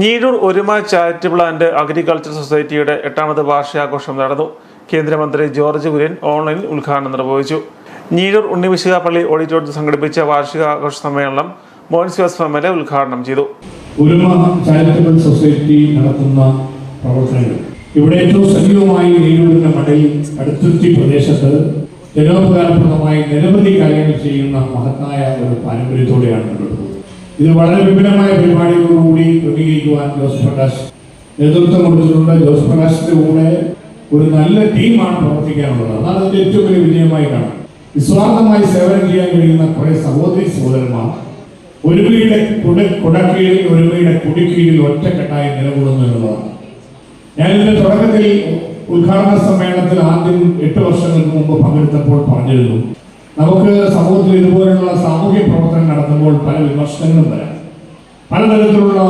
ഞീഴൂർ ഒരുമ charitable and agriculture സൊസൈറ്റിയുടെ എട്ടാമത് വാർഷികാഘോഷം നടന്നു. കേന്ദ്രമന്ത്രി ജോർജ് കുര്യൻ ഓൺലൈനിൽ ഉദ്ഘാടനം നിർവഹിച്ചു. ഞീഴൂർ ഉണ്ണിവിശുക പള്ളി ഓഡിറ്റോറിയത്തിൽ സംഘടിപ്പിച്ച വാർഷികാഘോഷ സമ്മേളനം മോൻസിവാസ് എംഎൽഎ ഉദ്ഘാടനം ചെയ്തു. ഒരുമ ചാരിറ്റബിൾ സൊസൈറ്റി നടത്തുന്ന പ്രവർത്തനങ്ങൾ. ഇവിടെ ഏറ്റവും സജീവമായി നീരൂരിന്റെ മടയിൽ അടുത്തുരുത്തി പ്രദേശത്ത് ജനോപകാരപ്രദമായി നിരവധി കാര്യങ്ങൾ ചെയ്യുന്ന മഹത്തായ ഒരു പാരമ്പര്യത്തോടെയാണ് മുന്നോട്ട് ഇത് വളരെ വിപുലമായ പരിപാടികളോടുകൂടി ക്രമീകരിക്കുവാൻ ജോസ് പ്രകാശ് നേതൃത്വം കൊടുത്തിട്ടുണ്ട്. ജോസ് പ്രകാശിന്റെ കൂടെ ഒരു നല്ല ടീമാണ് പ്രവർത്തിക്കാനുള്ളത്. അതാണ് അതിന്റെ ഏറ്റവും വലിയ വിജയമായി കാണാം. നിസ്വാർത്ഥമായി സേവനം ചെയ്യാൻ കഴിയുന്ന കുറെ സഹോദരി സഹോദരന്മാർ ഒരുമയുടെ കുട കുടക്കീഴിൽ ഒരുമയുടെ കുടിക്കീഴിൽ ഒറ്റക്കെട്ടായി നിലകൊള്ളുന്നു എന്നുള്ളതാണ്. ഞാൻ ഇതിന്റെ തുടക്കത്തിൽ ഉദ്ഘാടന സമ്മേളനത്തിൽ ആദ്യം എട്ട് വർഷങ്ങൾക്ക് മുമ്പ് പങ്കെടുത്തപ്പോൾ പറഞ്ഞിരുന്നു. നമുക്ക് സമൂഹത്തിൽ ഇതുപോലെയുള്ള സാമൂഹ്യ പ്രവർത്തനം നടത്തുമ്പോൾ പല വിമർശനങ്ങളും വരാം. പലതരത്തിലുള്ള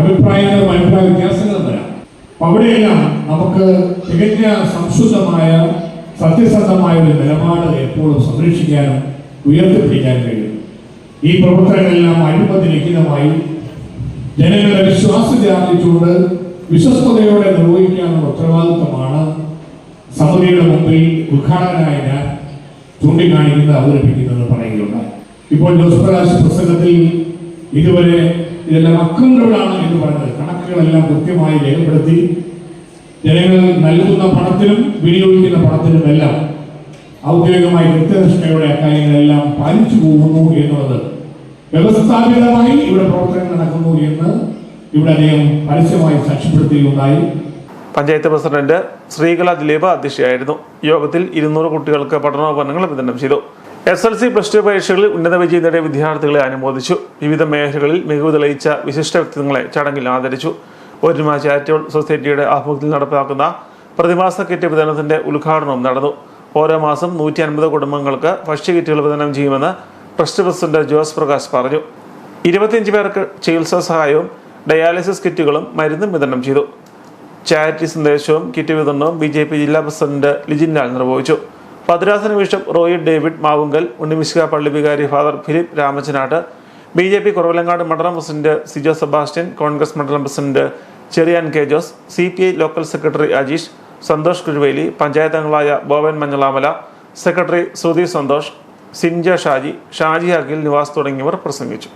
അഭിപ്രായങ്ങളും അഭിപ്രായ വ്യത്യാസങ്ങളും വരാം. അപ്പൊ അവിടെയെല്ലാം നമുക്ക് തികഞ്ഞ സംശുദ്ധമായ സത്യസന്ധമായ ഒരു നിലപാട് എപ്പോഴും സംരക്ഷിക്കാനും ഉയർത്തിപ്പിടിക്കാനും കഴിയും. ഈ പ്രവർത്തനങ്ങളെല്ലാം അഴിമതിരഹിതമായി ജനങ്ങളുടെ വിശ്വാസം ധ്യാനിച്ചുകൊണ്ട് വിശ്വസ്തയോടെ നിർവഹിക്കാനുള്ള ഉത്തരവാദിത്വമാണ് സമിതിയുടെ മുമ്പിൽ ഉദ്ഘാടകനായ ഞാൻ ചൂണ്ടിക്കാണിക്കുന്നത് അവതരിപ്പിക്കുന്നത് പറയുകയുണ്ടായി. ഇപ്പോൾ ജോസ് പ്രകാശ് പുസ്തകത്തിൽ ഇതുവരെ ഇതെല്ലാം അക്കൗണ്ടബിളാണ് എന്ന് പറഞ്ഞത്. കണക്കുകളെല്ലാം കൃത്യമായി രേഖപ്പെടുത്തി. ജനങ്ങൾ നൽകുന്ന പണത്തിനും വിനിയോഗിക്കുന്ന പണത്തിനും എല്ലാം ഔദ്യോഗികമായി കൃത്യനിഷ്ഠയുടെ അക്കാര്യങ്ങളെല്ലാം പാലിച്ചു പോകുന്നു എന്നുള്ളത് വ്യവസ്ഥാപിതമായി ഇവിടെ പ്രവർത്തനങ്ങൾ നടക്കുന്നു എന്ന് ഇവിടെ അദ്ദേഹം പരസ്യമായി സാക്ഷ്യപ്പെടുത്തുകയുണ്ടായി. പഞ്ചായത്ത് പ്രസിഡന്റ് ശ്രീകല ദിലീപ് അധ്യക്ഷയായിരുന്നു. യോഗത്തിൽ ഇരുന്നൂറ് കുട്ടികൾക്ക് പഠനോപകരണങ്ങൾ വിതരണം ചെയ്തു. S L C plus two പരീക്ഷകളിൽ ഉന്നത വിജയം നേടിയ വിദ്യാർത്ഥികളെ അനുമോദിച്ചു. വിവിധ മേഖലകളിൽ മികവ് തെളിയിച്ച വിശിഷ്ട വ്യക്തിത്വങ്ങളെ ചടങ്ങിൽ ആദരിച്ചു. ഒരുമ ചാരിറ്റബിൾ സൊസൈറ്റിയുടെ ആഭിമുഖ്യത്തിൽ നടപ്പാക്കുന്ന പ്രതിമാസ കിറ്റ് വിതരണത്തിന്റെ ഉദ്ഘാടനവും നടന്നു. ഓരോ മാസം നൂറ്റി അൻപത് കുടുംബങ്ങൾക്ക് ഭക്ഷ്യകിറ്റുകൾ വിതരണം ചെയ്യുമെന്ന് ട്രസ്റ്റ് പ്രസിഡന്റ് ജോസ് പ്രകാശ് പറഞ്ഞു. ഇരുപത്തിയഞ്ച് പേർക്ക് ചികിത്സാ സഹായവും ഡയാലിസിസ് കിറ്റുകളും മരുന്നും വിതരണം ചെയ്തു. ചാരിറ്റി സന്ദേശവും കിറ്റ് വിതരണവും ബി ജെ പി ജില്ലാ പ്രസിഡന്റ് ലിജിൻ ലാൽ നിർവഹിച്ചു. പതിരാസന ബിഷപ്പ് റോയി ഡേവിഡ് മാവുങ്കൽ ഉണ്ണിമിശിക പള്ളി വികാരി father Philip Ramachanat B J P Kuravilangad മണ്ഡലം പ്രസിഡന്റ് സിജോ സെബാസ്റ്റ്യൻ കോൺഗ്രസ് മണ്ഡലം president Cheriyan K Jose C P I local secretary Ajeesh Santhosh കുരുവേലി panchayat അംഗങ്ങളായ ബോവൻ മഞ്ഞളാമല സെക്രട്ടറി ശ്രുതി സന്തോഷ് സിൻജ ഷാജി ഷാജി അഖിൽ നിവാസ് തുടങ്ങിയവർ പ്രസംഗിച്ചു.